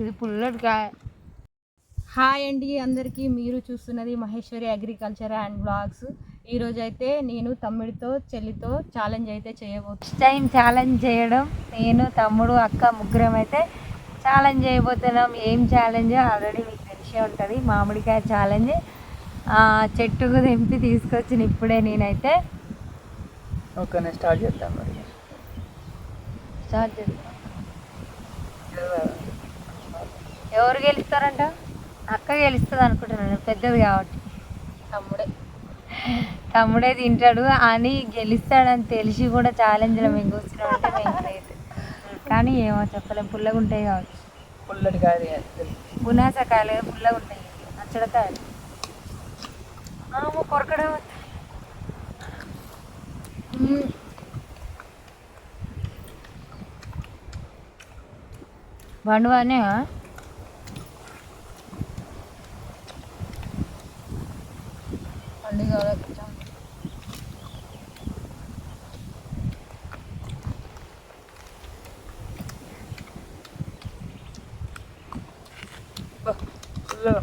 ఇది పుల్లటికాయ హాయ్ అండి అందరికీ మీరు చూస్తున్నది మహేశ్వరి అగ్రికల్చర్ అండ్ బ్లాగ్స్. ఈరోజు అయితే నేను తమ్ముడితో చెల్లితో ఛాలెంజ్ అయితే చేయబోతున్నాను టైం ఛాలెంజ్ చేయడం. నేను తమ్ముడు అక్క ముగ్గురం అయితే ఛాలెంజ్ చేయబోతున్నాం. ఏం ఛాలెంజ్ ఆల్రెడీ మీకు తెలిసే ఉంటుంది. మామిడికాయ ఛాలెంజ్ చెట్టుకు తెంపి తీసుకొచ్చిన ఇప్పుడే నేనైతే. ఓకే నేను స్టార్ట్ చేద్దాం మరి. స్టార్ట్ చేద్దాం. ఎవరు గెలుస్తారంట? అక్క గెలుస్తుంది అనుకుంటున్నాను పెద్దది కాబట్టి. తమ్ముడే. తమ్ముడే తింటాడు అని గెలుస్తాడని తెలిసి కూడా ఛాలెంజ్లో మేము కూర్చున్నాం అంటే మేము లేదు. కానీ ఏమో చెప్పలేం పుల్లగా ఉంటాయి కావచ్చు. పుల్లటి కాయ పునాసకాయలు పుల్లగా ఉంటాయి. నచ్చడకాయలు కొరకడం. బండువానే పండుగ కొంచెం పుల్లగా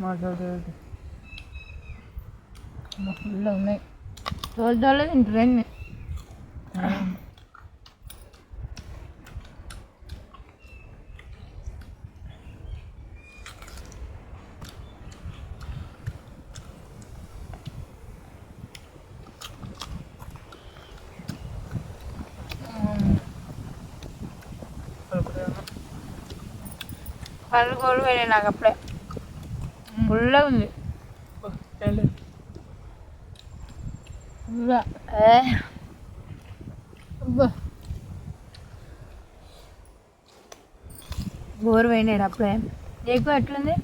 మాట్లాడు ఫుల్ ఉన్నాయి రోజు రోజులు తింటారండి పళ్ళు కోళ్ళు పోయినాయి నాకు అప్పుడే ఫుల్గా ఉంది ఫుల్గా ఏ అబ్బా. బోరు పోయినాడు అప్పుడే ఎక్కువ ఎట్లుంది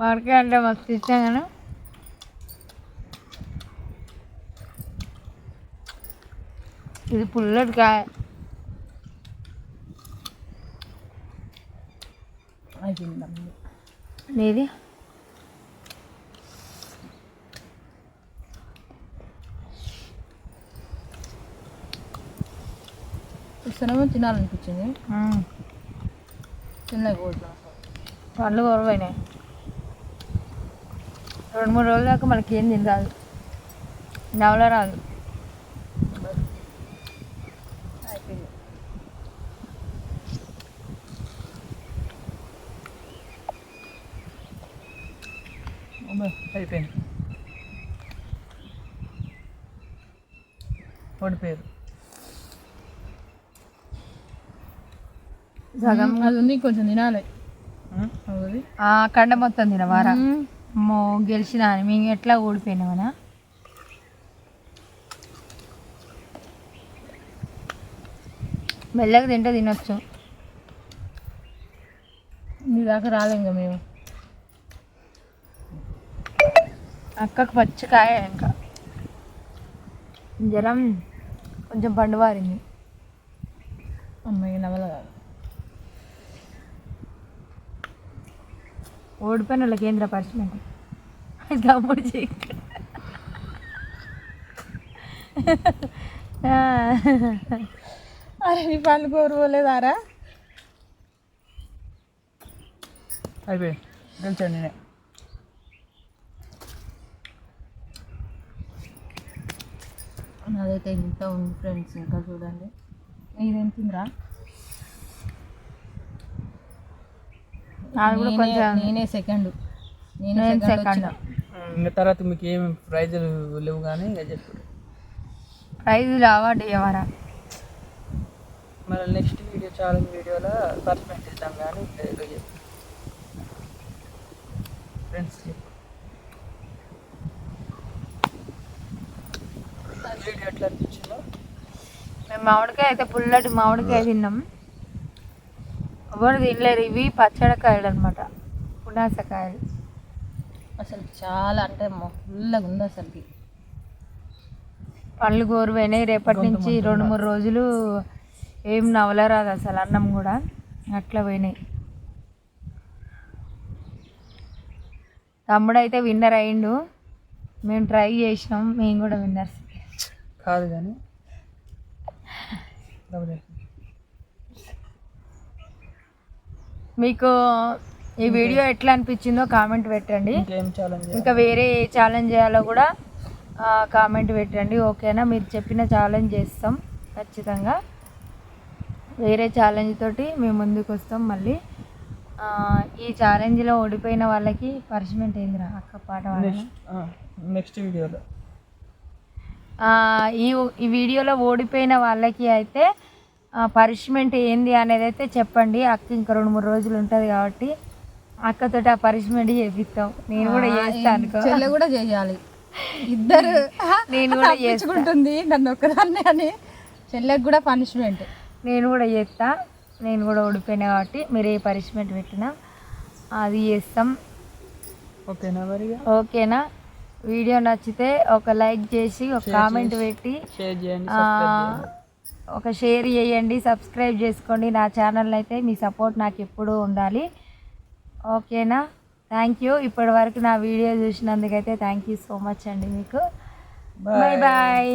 వాడికే అంటే మస్తు ఇష్టం కానీ ఇది పుల్లటి కాయ. అయిపోయింది నీది? ఇస్తేనేమో తినాలనిపించింది. తినలేకపోతున్నాను పళ్ళు కొరవైనాయి రెండు మూడు రోజుల దాకా మనకి ఏం తిని రాదు నవల రాదు అయిపోయింది అబ్బా, అయిపోయింది ఓడిపోయారు సగం అది ఉంది కొంచెం తినాలి. ఆ కండ మొత్తం తినవారా అమ్మో గెలిచిన అని మేము ఎట్లా ఓడిపోయినామనా? మెల్లగా తింటే తినొచ్చు. మీ దాకా రాలే ఇంకా మేము. అక్కకు పచ్చికాయ ఇంకా. జ్వరం కొంచెం పండువారింది. అమ్మాయి నవల కాదు. ఓడిపోయిన వాళ్ళకి కేంద్ర పరిశ్రమ తమ్ముడు చెయ్యి అరే నీ పళ్ళు కోరుకోలేదారా అయిపోయి గెలిచాను నేనే. నాదైతే ఇంత ఉంది ఫ్రెండ్స్ ఇంకా చూడండి. నీదెంతుందిరా నేనే- నేనే సెకండ్ నేను సెకండ్ ఇంకా తర్వాత మీకు ఏమి ప్రైజులు లేవు కానీ ఇంకా చెప్పు. ప్రైజులు అవార్డు ఇవ్వరా? మళ్ళీ నెక్స్ట్ వీడియో ఛాలెంజ్ వీడియోలో పర్సనల్ చేద్దాం కానీ ఫ్రెండ్స్ చెప్పు. వీడియో ఎట్లా అనిపించిందో? మేము మామిడికాయ అయితే పుల్లటి మామిడికాయ తిన్నాం. ఎవరు తినలేరు ఇవి పచ్చడికాయలు అనమాట పునాసకాయలు. అసలు చాలా అంటే ఫుల్గా ఉంది అసలుకి. పళ్ళు కోరుపోయినాయి రేపటి నుంచి రెండు మూడు రోజులు ఏం నవలరాదు అసలు అన్నం కూడా అట్లా పోయినాయి. తమ్ముడు అయితే విన్నర్ అయిండు మేము ట్రై చేసినాం మేము కూడా విన్నర్స్ కాదు కానీ. మీకు ఈ వీడియో ఎట్లా అనిపించిందో కామెంట్ పెట్టండి. ఇంకేం వేరే ఏ ఛాలెంజ్ చేయాలో కూడా కామెంట్ పెట్టండి. ఓకేనా? మీరు చెప్పిన ఛాలెంజ్ చేస్తాం ఖచ్చితంగా. వేరే ఛాలెంజ్ తోటి మేము ముందుకు వస్తాం మళ్ళీ. ఈ ఛాలెంజ్లో ఓడిపోయిన వాళ్ళకి పనిష్మెంట్ ఏందిరా? అక్క పాట? నెక్స్ట్ వీడియోలో ఈ ఈ వీడియోలో ఓడిపోయిన వాళ్ళకి అయితే పనిష్మెంట్ ఏంది అనేది అయితే చెప్పండి. అక్క ఇంకా రెండు మూడు రోజులు ఉంటుంది కాబట్టి అక్కతోటి ఆ పనిష్మెంట్ చేపిస్తాం. నేను కూడా చేస్తాను చెల్లె కూడా చేయాలి. ఇద్దరు నేను కూడా చేస్తా. ఉంటుంది నన్ను ఒక్కదాన్ని అని చెల్లెకి కూడా పనిష్మెంట్. నేను కూడా చేస్తా. నేను కూడా ఓడిపోయినా కాబట్టి మీరు ఏ పనిష్మెంట్ పెట్టినా. అది చేస్తాం. ఓకేనా మరి ఓకేనా? వీడియో నచ్చితే ఒక లైక్ చేసి ఒక కామెంట్ పెట్టి ఒక షేర్ చేయండి సబ్స్క్రైబ్ చేసుకోండి. నా ఛానల్ అయితే మీ సపోర్ట్ నాకు ఎప్పుడూ ఉండాలి. ఓకేనా థ్యాంక్ యూ ఇప్పటి వరకు నా వీడియో చూసినందుకైతే థ్యాంక్ యూ సో మచ్ అండి మీకు. Bye bye